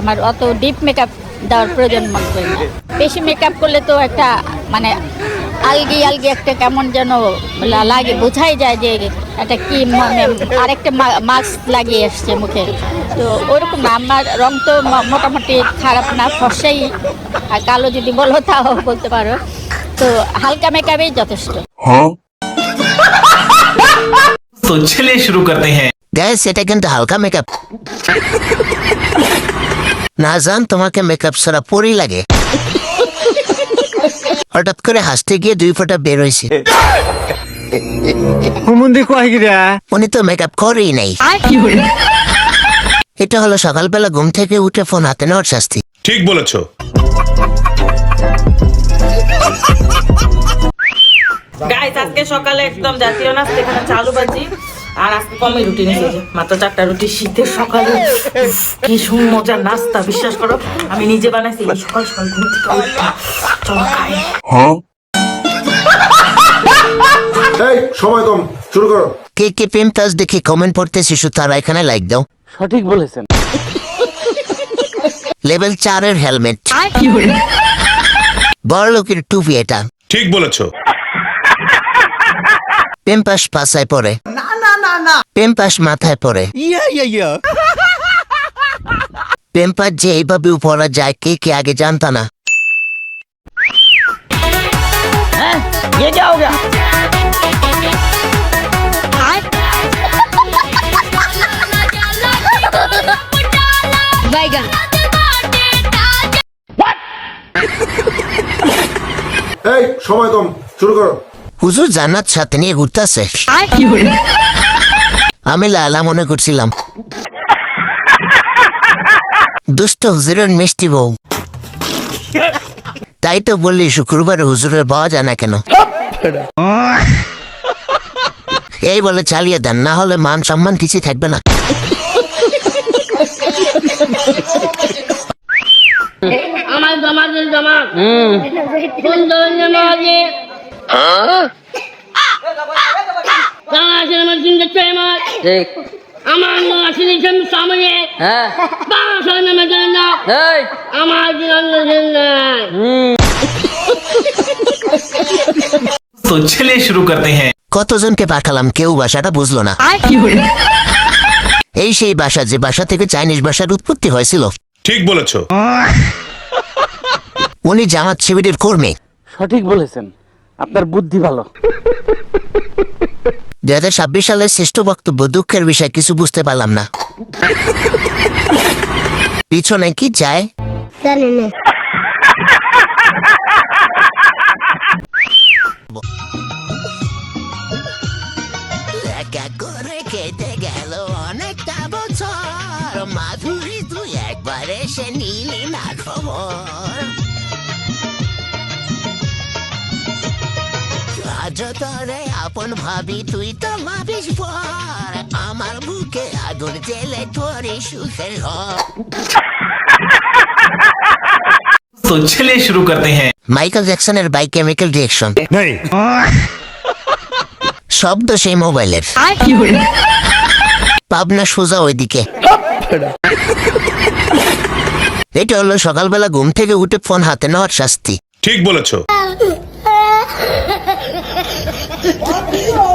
আমার অত deep makeup দেওয়ার প্রয়োজন মনে করি না। বেশি মেকআপ করলে তো একটা মানে আলগি আলগি একটা কেমন যেন লাগে বোঝাই যায় যে একটা কি মানে আরেকটা মাস্ক লাগিয়ে এসছে মুখে। তো ওরকম আমার রং তো মোটামুটি খারাপ না ফর্সাই। কালো যদি বলো তাও বলতে পারো। তো হালকা মেকআপেই যথেষ্ট। হ্যাঁ? তো ছেলে শুরু করতে হ্যাঁ। গ্যাস এটা কিন্তু হালকা মেকআপ না জান তোমাকে মেকআপ ছাড়া পরই লাগে। হঠাৎ করে হাসতে গিয়ে দুই ফোঁটা বের হয়েছে। উনি তো মেকআপ করেই নাই। এটা হলো সকালবেলা ঘুম থেকে উঠে ফোন হাতে নেওয়ার শাস্তি। ঠিক বলেছ। গাইস আজকে সকালে একদম জাতীয় নাস্তা এখানে চালু বাজি। আর আজকে কমই রুটি নিয়েছে মাত্র চারটা রুটি শীতের সকালে। কি সুন্দর মজার নাস্তা বিশ্বাস করো আমি নিজে বানাইছি সকাল সকাল ঘুম থেকে চলো খাই। এই সময় কম শুরু করো। কে কে প্রেম তাজ দেখে কমেন্ট পড়তে শিশু তারা এখানে লাইক দাও। সঠিক বলেছেন। লেভেল চারের হেলমেট বড় লোকের টুপি এটা। ঠিক বলেছ। পেম্পাস পাশায় পড়ে। পেম্পাস মাথায় পড়ে। পেম্পাস যে এইভাবে পড়া যায় কে কে আগে জানতা না? এই সময় কম শুরু করো। হুজুর জান্নাত সাথে নিয়ে ঘুরতেছে আমি লালা মনে করছিলাম। দুষ্ট হুজুরের মিষ্টি বউ। তাই তো বললি শুক্রবার হুজুরের পাওয়া যায় না কেন? এই বলে চালিয়ে দেন না হলে মান সম্মান কিছুই থাকবে না। আমার তো ছেলে শুরু করতে হ্যাঁ। কতজনকে পাঠালাম কেউ ভাষাটা বুঝলো না। এই সেই ভাষা যে ভাষা থেকে চাইনিজ ভাষার উৎপত্তি হয়েছিল। ঠিক বলেছ। উনি জামাত শিবিরের কর্মী। সঠিক বলেছেন। আপনার বুদ্ধি ভালো। দুই হাজার ছাব্বিশ সালের শ্রেষ্ঠ বক্তব্য দুঃখের বিষয় কিছু বুঝতে পারলাম না। পিছনে কি যায়? জানি না। একা করে কেটে গেল অনেকটা বছর। মাধুরী তুই একবার এসে নিলি না খবর। আজ আপন ভাবি তুই তো ভাবিস পর। আমার বুকে আদর জেলে তোরে সুখের তো চলে শুরু করতে হ্যাঁ। মাইকেল জ্যাকসনের বাই কেমিক্যাল রিয়াকশন। শব্দ সেই মোবাইলের। পাবনা সোজা ওইদিকে। এটা হলো সকালবেলা ঘুম থেকে উঠে ফোন হাতে নেওয়ার শাস্তি। ঠিক বলেছ। Wapi yo?